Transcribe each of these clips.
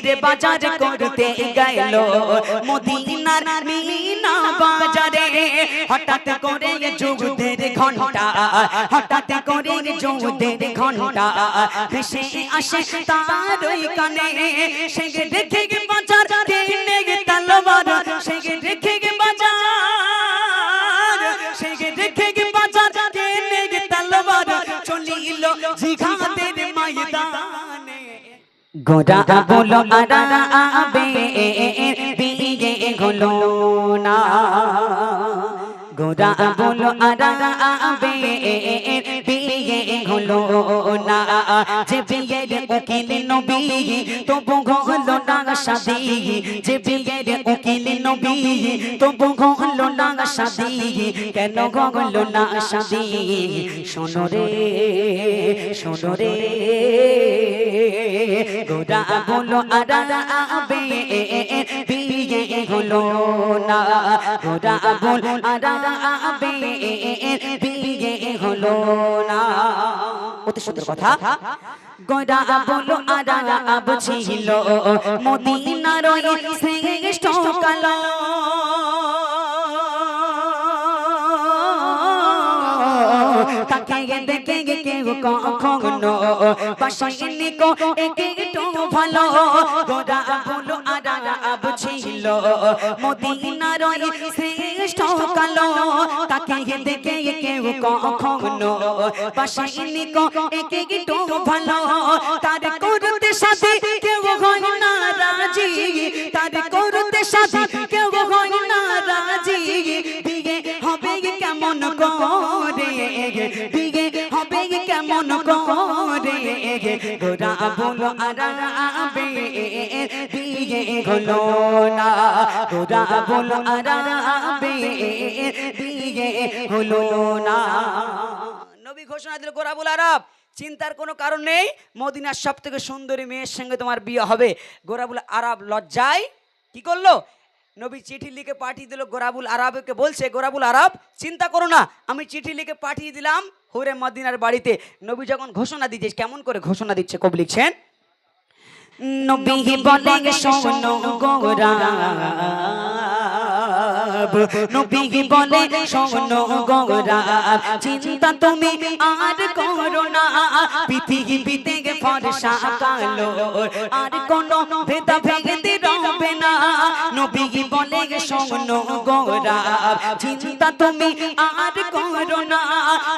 বিয়ের বাজার করতে গেল মদিনার মিনা বাজারে হঠাৎ করে যুগদের ঘণ্টা হঠাৎ করে যুগদের ঘণ্টা ভেসে আসে তার ওই কানে সে দেখে বাজার কিনে তলোয়ার সে দেখে গোরা বলো আরা আবে বিয়ে হলো না। গোরা বলো আরা আবে বিয়ে হলো না। যে বিয়ের উকিল নবী তবু হলো না শাদি যে বিয়ের উকিল নবী তবু হলো না শাদি কেন হলো না শাদি শোনো রে শোনো রে। গোরা বলো আরা আবে বিয়ে হলো না গোরা বলো আরা আবে বিয়ে হলো না অতি সুন্দর কথা গোরা বলো আরা আব ছিল মদিনার শ্রেষ্ঠ কালো তাকে দেখে কেউ নিকো একটু ভালো ওই শ্রেষ্ঠ কালো দেখে কেউ নিকো একটু ভালো তার করতে সাথে কেউ হয় না রাজি তার করতে সাথে কেউ করে বিয়ে হবে কেমন করে গোরা বলো না। গোরা বলো বিয়ে হলো না। নবী ঘোষণা দিল গোরাবুল আরব, চিন্তার কোনো কারণ নেই। মদিনার সব থেকে সুন্দরী মেয়ের সঙ্গে তোমার বিয়ে হবে। গোরাবুল আরব লজ্জায় কি করল? নবী চিঠি লিখে পাঠিয়ে দিল গোরাবুল আরবকে। বলছে গোরাবুল আরব চিন্তা করো না আমি চিঠি লিখে পাঠিয়ে দিলাম হুরে মদিনার বাড়িতে। নবী যখন ঘোষণা দিচ্ছে কেমন করে ঘোষণা দিচ্ছে কবি লিখছেন? নবী বলে শোনো গোরা নবী বলে শোনো গোরা চিন্তা তুমি আর করো না। পৃথিবীতে ফরসা কালো আর কোন ভেদা ভেদে রবে না। নবী বলে শোনো গোরা চিন্তা তুমি আর করো না।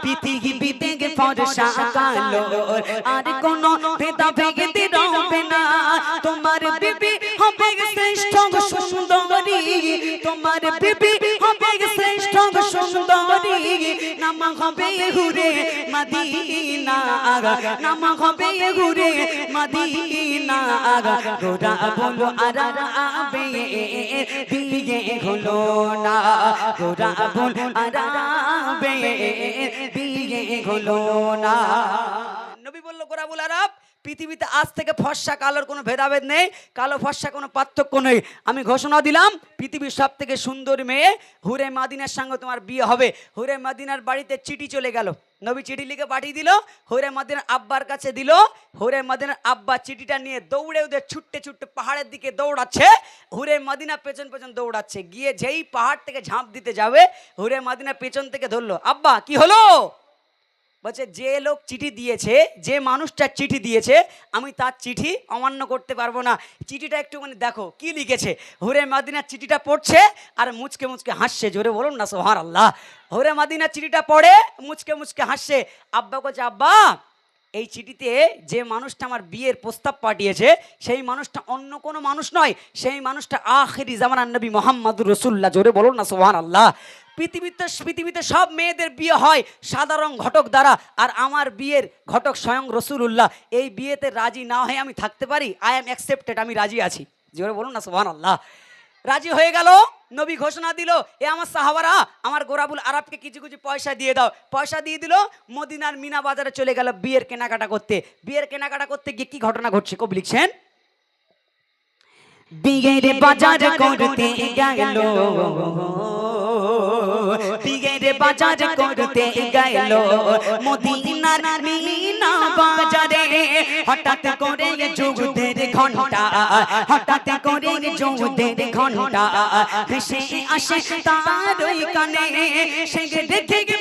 পৃথিবীতে ফরসা কালো আর কোন বিবি হবে শ্রেষ্ঠ সুন্দরী। নাম হবে হুরে মদিনা নাম হবে হুরে মদিনা গোরা বলো, আরা, আবে বিয়ে হলো না। গোরা বলো, আরা, আবে বিয়ে হলো না। নবী বলল গোরাবুল আরব পৃথিবীতে আজ থেকে ফর্সা কালোর কোনো ভেদাভেদ নেই, কালো ফর্সা কোনো পার্থক্য নেই। আমি ঘোষণা দিলাম, পৃথিবীর সব থেকে সুন্দর মেয়ে হুরে মাদিনার সঙ্গে তোমার বিয়ে হবে। হুরে মাদিনার বাড়িতে চিঠি চলে গেল। নবী চিঠি লিখে পাঠিয়ে দিল, হুরে মাদিনার আব্বার কাছে দিল। হুরে মাদিনার আব্বা চিঠিটা নিয়ে দৌড়ে ওদের ছুটতে ছুটতে পাহাড়ের দিকে দৌড়াচ্ছে। হুরে মাদিনা পেছন পেছন দৌড়াচ্ছে। গিয়ে যেই পাহাড় থেকে ঝাঁপ দিতে যাবে, হুরে মাদিনা পেছন থেকে ধরলো, আব্বা, কি হলো? বলছে, যে লোক চিঠি দিয়েছে, যে মানুষটা চিঠি দিয়েছে, আমি তার চিঠি অমান্য করতে পারব না। চিঠিটা একটু মানে দেখো, কি লিখেছে? হুরে মাদিনার চিঠিটা পড়ছে আর মুচকে মুচকে হাসছে। জোরে বলুন না সোহার আল্লাহ হুরে মাদিনার চিঠিটা পড়ে, মুচকে মুচকে হাসছে। আব্বা কোচে আব্বা এই চিঠিতে যে মানুষটা আমার বিয়ের প্রস্তাব পাঠিয়েছে, সেই মানুষটা অন্য কোনো মানুষ নয়, সেই মানুষটা আখেরি জামানার নবী মোহাম্মদুর রসুল্লাহ জোরে বলুন না সোহান আল্লাহ পৃথিবীতে পৃথিবীতে সব মেয়েদের বিয়ে হয় সাধারণ ঘটক দ্বারা, আর আমার বিয়ের ঘটক স্বয়ং রসুল্লাহ এই বিয়েতে রাজি না হয়ে আমি থাকতে পারি? আই এম অ্যাকসেপ্টেড আমি রাজি আছি। জোরে বলুন না সোহান আল্লাহ রাজি হয়ে গেল? নবী ঘোষণা দিল এ আমার সাহাবারা আমার গোরাবুল আরবকে কিছু কিছু পয়সা দিয়ে দাও। পয়সা দিয়ে দিল মদিনার মিনা বাজারে চলে গেল বিয়ের কেনাকাটা করতে। বিয়ের কেনাকাটা করতে গিয়ে কি ঘটনা ঘটছে কবি লিখছেন? বাজার করতে গেল। বিয়ের বাজার করতে গেল। মদিনার মিনা বাজারে হঠাৎ করে যুগদের ঘণ্টা হঠাৎ করে যুগদের ঘণ্টা ভেসে আসে তার ওই কানে, সে দেখে গে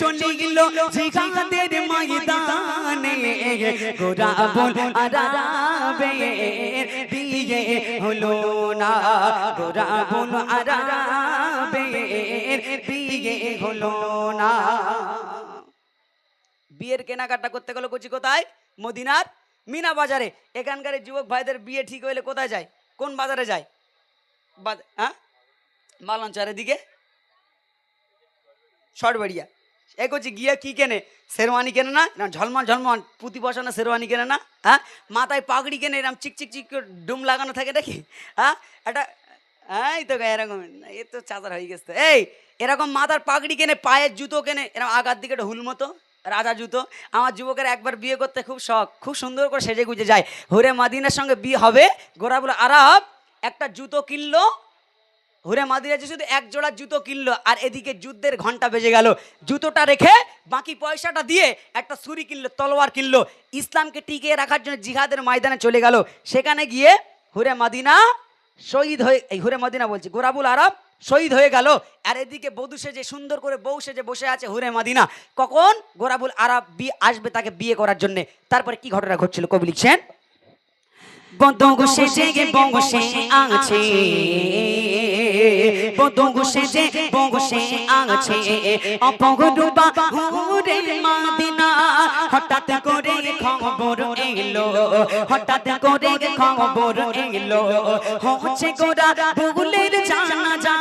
চলিল জিহাদের ময়দানে। গোরা বল আরাবে বিয়ে হলো না। গোরা বল আরাবে বিয়ে হলো না। বিয়ের কেনাকাটা করতে গেলে কচি কোথায়? মদিনার মিনা বাজারে। এখানকার যুবক ভাইদের বিয়ে ঠিক হইলে কোথায় যায়? কোন বাজারে যায়? হ্যাঁ? মালঞ্চারের দিকে শর্টবাড়িয়া এ করছি, গিয়ে কি কেনে? শেরওয়ানি কেনে না? এরম ঝলমল ঝলমল, পুঁতি বসানো শেরওয়ানি কেনে না? হ্যাঁ? মাথায় পাগড়ি কেনে, এরম চিক চিক চিক ডুম লাগানো থাকে নাকি? হ্যাঁ? এটা হ্যাঁ তো এরকম, এ তো চাদর হয়ে গেছে। এই, এরকম মাথার পাগড়ি কেনে, পায়ের জুতো কেনে এরকম আগার দিকে একটা হুল মতো, রাজা জুতো। আমার যুবকের একবার বিয়ে করতে খুব শখ, খুব সুন্দর করে সেজে গুজে যায়। হুরে মাদিনার সঙ্গে বিয়ে হবে গোরাবুল আরব, একটা জুতো কিনলো হুরে মাদিরা যে শুধু এক জোড়া জুতো কিনলো আর এদিকে যুদ্ধের ঘণ্টা বেজে গেল। জুতোটা রেখে বাকি পয়সাটা দিয়ে একটা ছুরি কিনলো তলোয়ার কিনলো। ইসলামকে টিকিয়ে রাখার জন্য জিহাদের ময়দানে চলে গেল। সেখানে গিয়ে হুরে মাদিনা শহীদ হয়ে এই হুরে মাদিনা বলছি গোরাবুল আরব শহীদ হয়ে গেল। আর এদিকে বধূ সেজে সুন্দর করে বউ সেজে বসে আছে হুরে মাদিনা। কখন? গোরাবুল আরব বিয়ে আসবে তাকে বিয়ে করার জন্য। তারপরে কি ঘটনা ঘটছিল কবি লিখছেন? বদঙ্গ সেজে বঙ্গসে আছে বদঙ্গ সেজে বঙ্গসে আছে অপগরুবা হুরে মাদিনা, হঠাৎ করে খবর এলো, হঠাৎ করে খবর এলো। হচ্ছে গোরা বুলের জানা যা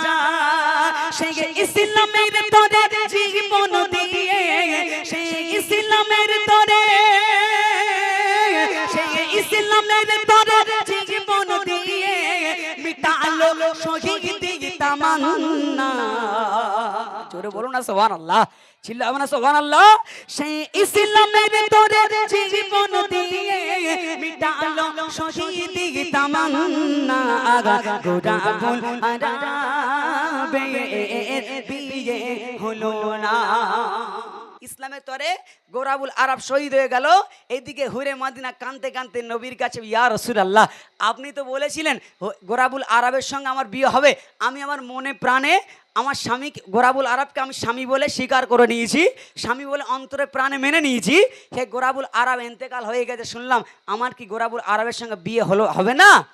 সে ইসলামের তরে জীবন দিয়ে, সে ইসলামের জোরে বলো না সোহান আল্লাহ চিল্লাবো না সোহান আল্লাহ সেই ইসলামের তোরে জীবন দিয়ে মিটালো, শহীদি তামান্না আগা গোরা বল আরাবে বিয়ে হলো না। ইসলামের তরে গোরাবুল আরব শহীদ হয়ে গেল। এইদিকে হুরে মাদিনা কানতে কানতে নবীর কাছে, ইয়া রসুল আল্লাহ আপনি তো বলেছিলেন গোরাবুল আরবের সঙ্গে আমার বিয়ে হবে। আমি আমার মনে প্রাণে আমার স্বামী, গোরাবুল আরবকে আমি স্বামী বলে স্বীকার করে নিয়েছি। স্বামী বলে অন্তরে প্রাণে মেনে নিয়েছি। সে গোরাবুল আরব, এন্তেকাল হয়ে গেছে, শুনলাম, আমার কি গোরাবুল আরবের সঙ্গে বিয়ে হলো, হবে না?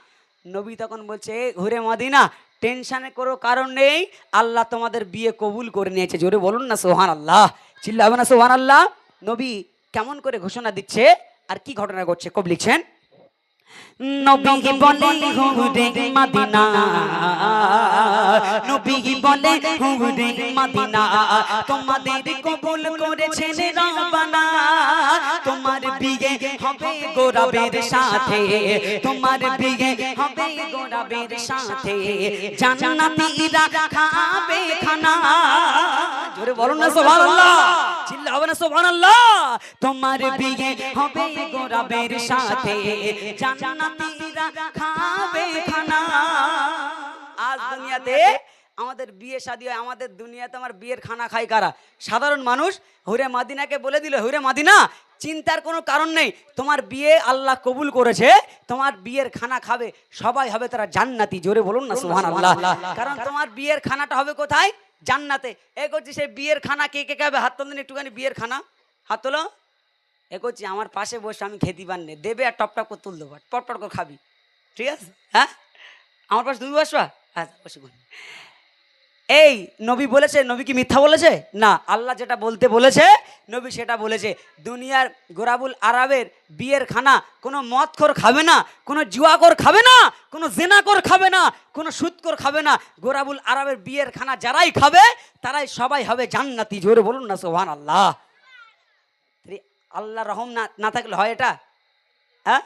নবী তখন বলছে, "এ ঘুরে মদিনা, টেনশনে কোনো কারণ নেই, আল্লাহ তোমাদের বিয়ে কবুল করে নিয়েছে। জোরে বলুন না সোহান আল্লাহ চিল্লাবে না সোহান আল্লাহ নবী কেমন করে ঘোষণা দিচ্ছে আর কি ঘটনা ঘটছে, কব লিখছেন? নবী বলে হুরে মদিনা। নবী বলে হুরে মদিনা। তোমাদের কবুল করেছেন রব্বানা। তোমার বিয়ে হবে গোরাবের সাথে। তোমার বিয়ে হবে গোরাবের সাথে। জান্নাতীরা খাবে খানা। জোরে বলুন না সুবহানাল্লাহ। চিল্লাবে না সুবহানাল্লাহ। তোমার বিয়ে হবে গোরাবের সাথে। জান্নাতীরা খাবে খানা। আজ দুনিয়াতে আমাদের বিয়ে শাদী হয় আমাদের দুনিয়াতে আমার বিয়ের খানা খায় কারা? সাধারণ মানুষ হুরে মাদিনাকে বলে দিল হুরে মাদিনা চিন্তার কোনো কারণ নেই তোমার বিয়ে আল্লাহ কবুল করেছে তোমার বিয়ের খানা খাবে সবাই হবে তারা জান্নাতি। জোরে বলুন না সুহান আল্লাহ কারণ তোমার বিয়ের খানাটা হবে কোথায়? জান্নাতে। এ করছি সেই বিয়ের খানা কে কে খাবে? হাত তোলেন একটুখানি বিয়ের খানা। হাত তোলো। এ করছি, আমার পাশে বসে আমি খেতে পারলে দেবে আর টপটপ টপ করে তুল দেবো পট করে খাবি। ঠিক আছে? হ্যাঁ? আমার পাশে তুমি বসবা? আচ্ছা বসে। এই, নবী বলেছে, নবী কি মিথ্যা বলেছে? না, আল্লাহ যেটা বলতে বলেছে, নবী সেটা বলেছে। দুনিয়ার গোরাবুল আরবের বিয়ের খানা কোনো মদখোর খাবে না, কোনো জুয়াকর খাবে না, কোনো জেনাকর খাবে না, কোনো সুদকর খাবে না। গোরাবুল আরবের বিয়ের খানা যারাই খাবে, তারাই সবাই হবে জান্নাতি। জোরে বলুন না সোহান আল্লাহ আল্লাহ রহম না না থাকলে হয় এটা? হ্যাঁ?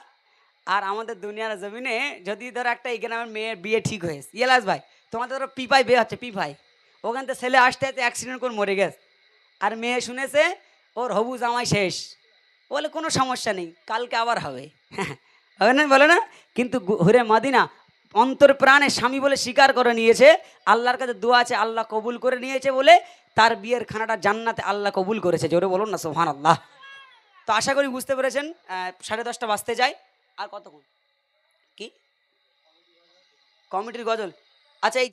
আর আমাদের দুনিয়ার জমিনে যদি ধরো একটা এই গ্রামের মেয়ের বিয়ে ঠিক হয়েছে। ইয়েলাস ভাই, তোমাদের ধরো পিপাই বিয়ে হচ্ছে, পিপাই। ওখান থেকে ছেলে আসতে আসতে অ্যাক্সিডেন্ট করে মরে গেছে। আর মেয়ে শুনেছে, ওর হবু জামাই শেষ। বলে কোনো সমস্যা নেই, কালকে আবার হবে। হবে না, বলে না? কিন্তু ঘুরে মাদিনা, অন্তর প্রাণে স্বামী বলে স্বীকার করে নিয়েছে। আল্লাহর কাছে দোয়া আছে, আল্লাহ কবুল করে নিয়েছে বলে, তার বিয়ের খানাটা জান্নাতে আল্লাহ কবুল করেছে। জোরে বলুন না সোহান আল্লাহ তো আশা করি বুঝতে পেরেছেন সাড়ে দশটা বাজতে যায়। আর কতক্ষণ? কি? কমিটির গজল। আচ্ছা এই